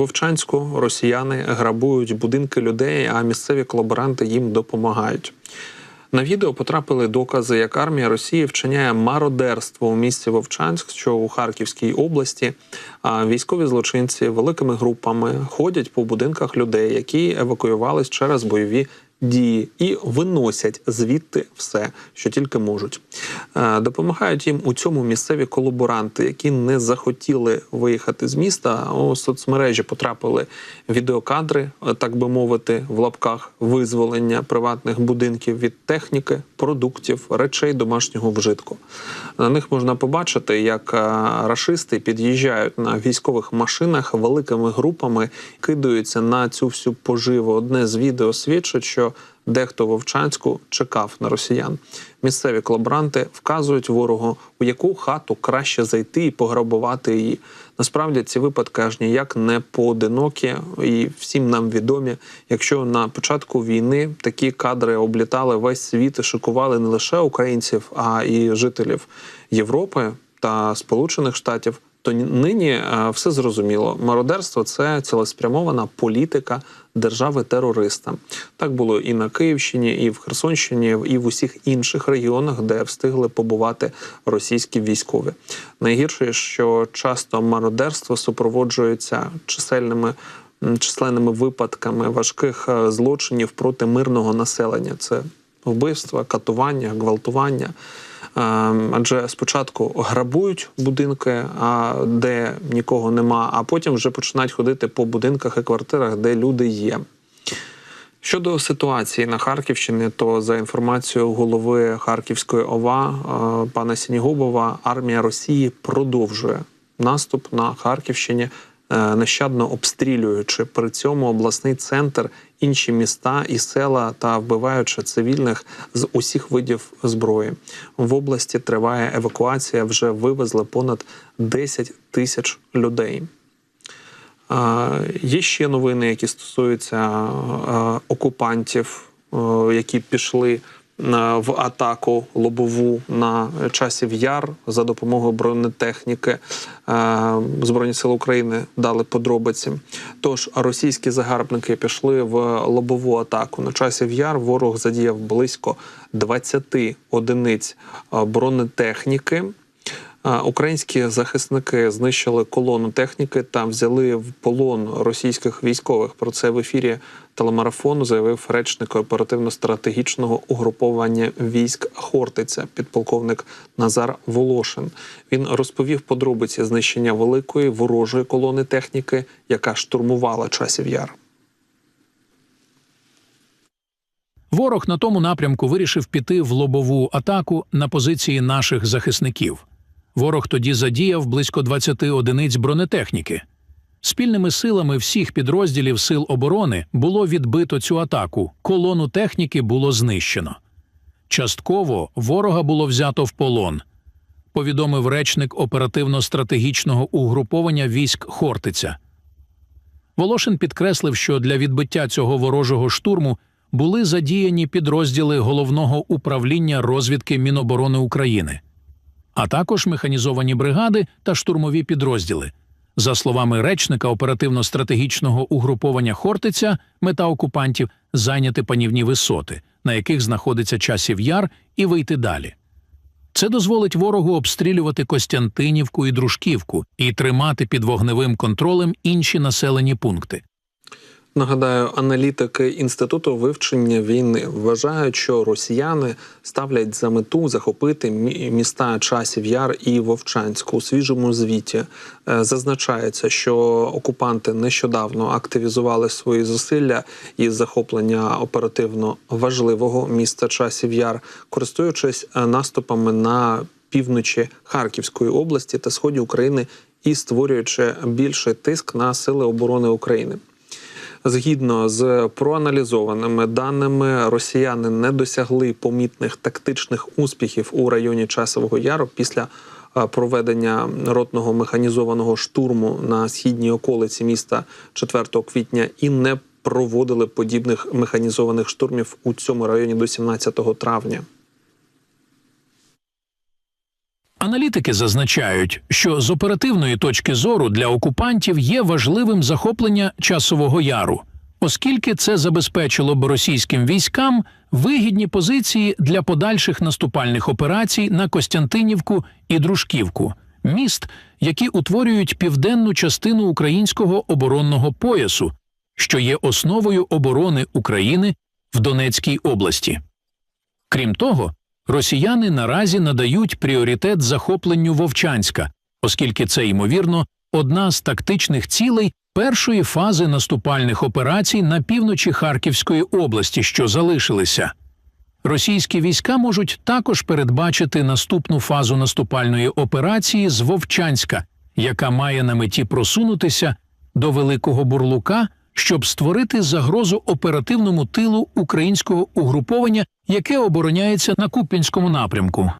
Вовчанську росіяни грабують будинки людей, а місцеві колаборанти їм допомагають. На відео потрапили докази, як армія Росії вчиняє мародерство у місті Вовчанськ, що у Харківській області. А військові злочинці великими групами ходять по будинках людей, які евакуювались через бойові дії, і виносять звідти все, що тільки можуть. Е, Допомагають їм у цьому місцеві колаборанти, які не захотіли виїхати з міста. У соцмережі потрапили відеокадри, е, так би мовити, в лапках визволення приватних будинків від техніки, продуктів, речей домашнього вжитку. На них можна побачити, як е, рашисти під'їжджають на військових машинах великими групами, кидаються на цю всю поживу. Одне з відео свідчить, що дехто Вовчанську чекав на росіян. Місцеві колаборанти вказують ворогу, у яку хату краще зайти і пограбувати її. Насправді ці випадки аж ніяк не поодинокі і всім нам відомі. Якщо на початку війни такі кадри облітали весь світ і шокували не лише українців, а і жителів Європи та Сполучених Штатів, то нині е, все зрозуміло. Мародерство це цілеспрямована політика держави-терориста. Так було і на Київщині, і в Херсонщині, і в усіх інших регіонах, де встигли побувати російські військові. Найгірше, що часто мародерство супроводжується чисельними. Численними випадками важких е, злочинів проти мирного населення це вбивства, катування, гвалтування. Е, Адже спочатку грабують будинки, де нікого нема, а потім вже починають ходити по будинках і квартирах, де люди є. Щодо ситуації на Харківщині, то за інформацією голови Харківської ОВА е, пана Сінігубова, армія Росії продовжує наступ на Харківщині, нещадно обстрілюючи при цьому обласний центр, інші міста і села та вбиваючи цивільних з усіх видів зброї. В області триває евакуація. Вже вивезли понад 10 тисяч людей. Є ще новини, які стосуються окупантів, е, які пішли е, в атаку лобову на часів яр за допомогою бронетехніки. Е, Збройні сили України дали подробиці. Тож російські загарбники пішли в лобову атаку на часів яр. Ворог задіяв близько 20 одиниць е, бронетехніки. Українські захисники знищили колону техніки та взяли в полон російських військових. Про це в ефірі телемарафону заявив речник оперативно-стратегічного угруповання військ Хортиця, підполковник Назар Волошин. Він розповів подробиці знищення великої ворожої колони техніки, яка штурмувала часів яр. Ворог на тому напрямку вирішив піти в лобову атаку на позиції наших захисників. Ворог тоді задіяв близько 20 одиниць бронетехніки. Спільними силами всіх підрозділів Сил оборони було відбито цю атаку, колону техніки було знищено. Частково ворога було взято в полон, повідомив речник оперативно-стратегічного угруповання військ Хортиця. Волошин підкреслив, що для відбиття цього ворожого штурму були задіяні підрозділи головного управління розвідки Міноборони України, а також механізовані бригади та штурмові підрозділи. За словами речника оперативно-стратегічного угруповання Хортиця, мета окупантів зайняти панівні висоти, на яких знаходиться часів яр, і вийти далі. Це дозволить ворогу обстрілювати Костянтинівку і Дружківку і тримати під вогневим контролем інші населені пункти. Нагадаю, аналітики інституту вивчення війни вважають, що росіяни ставлять за мету захопити мі- міста Часів Яр і Вовчанськ. У свіжому звіті е, зазначається, що окупанти нещодавно активізували свої зусилля із захоплення оперативно важливого міста Часів Яр, користуючись е, наступами на півночі Харківської області та сході України і створюючи більший тиск на сили оборони України. Згідно з проаналізованими даними, росіяни не досягли помітних тактичних успіхів у районі Часового Яру після е, проведення ротного механізованого штурму на східній околиці міста 4 квітня і не проводили подібних механізованих штурмів у цьому районі до 17 травня. Аналітики зазначають, що з оперативної точки зору для окупантів є важливим захоплення часового яру, оскільки це забезпечило б російським військам вигідні позиції для подальших наступальних операцій на Костянтинівку і Дружківку, міст, які утворюють південну частину українського оборонного поясу, що є основою оборони України в Донецькій області. Крім того, росіяни наразі надають пріоритет захопленню Вовчанська, оскільки це, ймовірно, одна з тактичних цілей першої фази наступальних операцій на півночі Харківської області, що залишилися. Російські війська можуть також передбачити наступну фазу наступальної операції з Вовчанська, яка має на меті просунутися до Великого Бурлука, щоб створити загрозу оперативному тилу українського угруповання, яке обороняється на Куп'янському напрямку.